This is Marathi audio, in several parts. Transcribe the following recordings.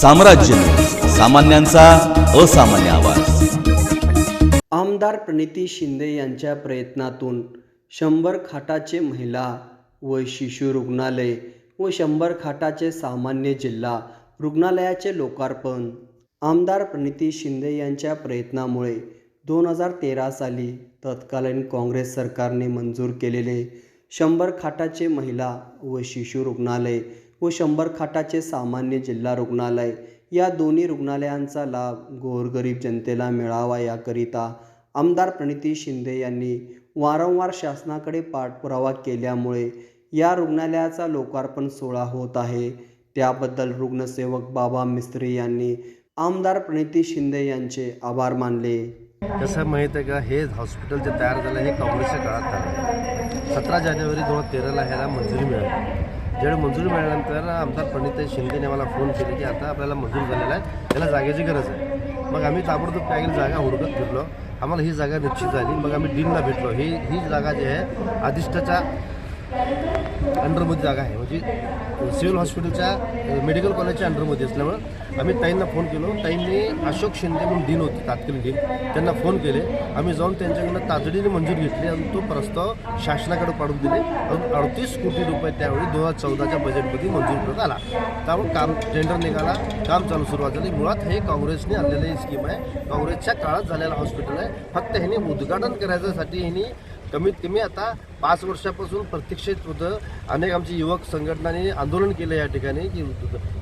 साम्राज्य सामान्यांचा असामान्य आवाज. आमदार प्रणिती शिंदे यांच्या प्रयत्नातून शंभर खाटाचे महिला व शिशु रुग्णालय व शंभर खाटाचे सामान्य जिल्हा रुग्णालयाचे लोकार्पण. आमदार प्रणिती शिंदे यांच्या प्रयत्नामुळे दोन हजार तेरा साली तत्कालीन काँग्रेस सरकारने मंजूर केलेले शंभर खाटाचे महिला व शिशु रुग्णालय व शंभर खाटाचे सामान्य जिल्हा रुग्णालय. या दोन्ही रुग्णालयांचा लाभ गोरगरीब जनतेला मिळावा याकरिता आमदार प्रणिती शिंदे यांनी वारंवार शासनाकडे पाठपुरावा केल्यामुळे या रुग्णालयाचा लोकार्पण सोहळा होत आहे. त्याबद्दल रुग्णसेवक बाबा मिस्त्री यांनी आमदार प्रणिती शिंदे यांचे आभार मानले. कसं माहीत आहे का? हे हॉस्पिटल जे तयार झालं हे काँग्रेसच्या काळात सतरा जानेवारी दोन हजार तेराला ह्याला मंजुरी मिळाली. ज्यावेळी मंजूर मिळाल्यानंतर आमदार पंडित शिंदेने मला फोन केले की आता आपल्याला मंजूर झालेला आहे. त्याला जागेची गरज आहे. मग आम्ही ताबडतोब काय केलं? जागा हुडकत फिरलो. आम्हाला ही जागा निश्चित झाली. मग आम्ही डीनला भेटलो. ही ही जागा जी आहे अधिष्ठाच्या अंडरमध्ये जागा आहे. म्हणजे सिव्हिल हॉस्पिटलच्या मेडिकल कॉलेजच्या अंडरमध्ये असल्यामुळं आम्ही ताईंना फोन केलो. ताईंनी अशोक शिंदे म्हणून डीन होते तात्कालीन डीन. त्यांना फोन केले. आम्ही जाऊन त्यांच्याकडनं तातडीने मंजूर घेतली आणि तो प्रस्ताव शासनाकडे पाडून दिले. अजून अडतीस कोटी रुपये त्यावेळी दोन हजार चौदाच्या बजेटमध्ये मंजूर करण्यात आला. त्यामुळे काम टेंडर निघाला. काम चालू सुरुवात झाली. मुळात हे काँग्रेसने आणलेली स्कीम आहे. काँग्रेसच्या काळात झालेलं हॉस्पिटल आहे. फक्त ह्यांनी उद्घाटन करायच्यासाठी ह्यांनी कमीत कमी आता पाच वर्षापासून प्रत्यक्षित होतं. अनेक आमचे युवक संघटनांनी आंदोलन केलं या ठिकाणी की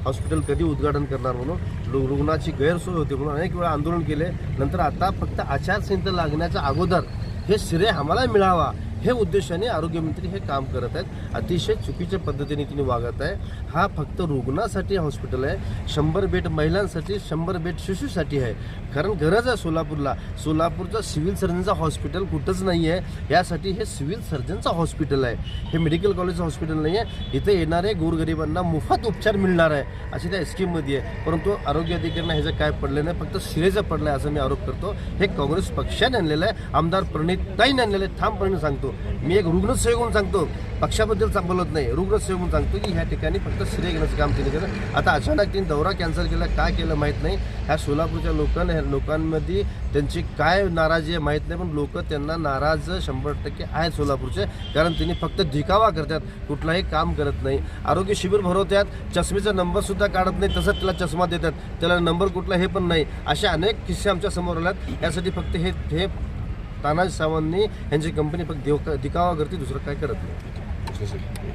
हॉस्पिटल कधी उद्घाटन करणार म्हणून. रु- रुग्णाची गैरसोय होती म्हणून अनेक वेळा आंदोलन केले. नंतर आता फक्त आचारसंहिता लागण्याच्या अगोदर हे श्रेय आम्हाला मिळावा. हे उद्देशाने आरोग्यमंत्री हे काम करत आहेत. अतिशय चुकीच्या पद्धतीने तिने वागत आहे. हा फक्त रुग्णासाठी हॉस्पिटल आहे. शंभर बेड महिलांसाठी शंभर बेड शिशूसाठी आहे. कारण गरज आहे सोलापूरला. सोलापूरचं सिव्हिल सर्जनचं हॉस्पिटल कुठंच नाही आहे यासाठी हे सिव्हिल सर्जनचं हॉस्पिटल आहे. हे मेडिकल कॉलेजचं हॉस्पिटल नाही आहे इथे येणारे गोरगरिबांना मोफत उपचार मिळणार आहे. अशी त्या स्कीममध्ये आहे. परंतु आरोग्य अधिकाऱ्यांना ह्याचं काय पडलं नाही. फक्त शिरेचं पडलं आहे असं मी आरोप करतो. हे काँग्रेस पक्षाने आणलेलं आहे. आमदार प्रणित ताईने आणलेलं आहे. ठामपणे सांगतो. मी एक रुग्णसेवक म्हणून सांगतो. पक्षाबद्दल बोलत नाही. रुग्णसेवक म्हणून सांगतो की ह्या ठिकाणी फक्त श्रेय घेण्याचं काम तिने केलं आता अचानक तिने दौरा कॅन्सल केला. काय केलं माहीत नाही. ह्या सोलापूरच्या लोकांना ह्या लोकांमध्ये त्यांची काय नाराजी आहे माहीत नाही. पण लोक त्यांना नाराज शंभर टक्के आहेत सोलापूरचे. कारण त्यांनी फक्त दिखावा करतात. कुठलाही काम करत नाही. आरोग्य शिबिर भरवतात. चष्मेचा नंबरसुद्धा काढत नाही. तसंच त्याला चष्मा देतात. त्याला नंबर कुठला हे पण नाही. असे अनेक किस्से आमच्यासमोर आल्यात. यासाठी फक्त हे हे तानाजी सावंतनी यांची कंपनी फक्त देव दिखावा करते दुसरं काय करत नाही.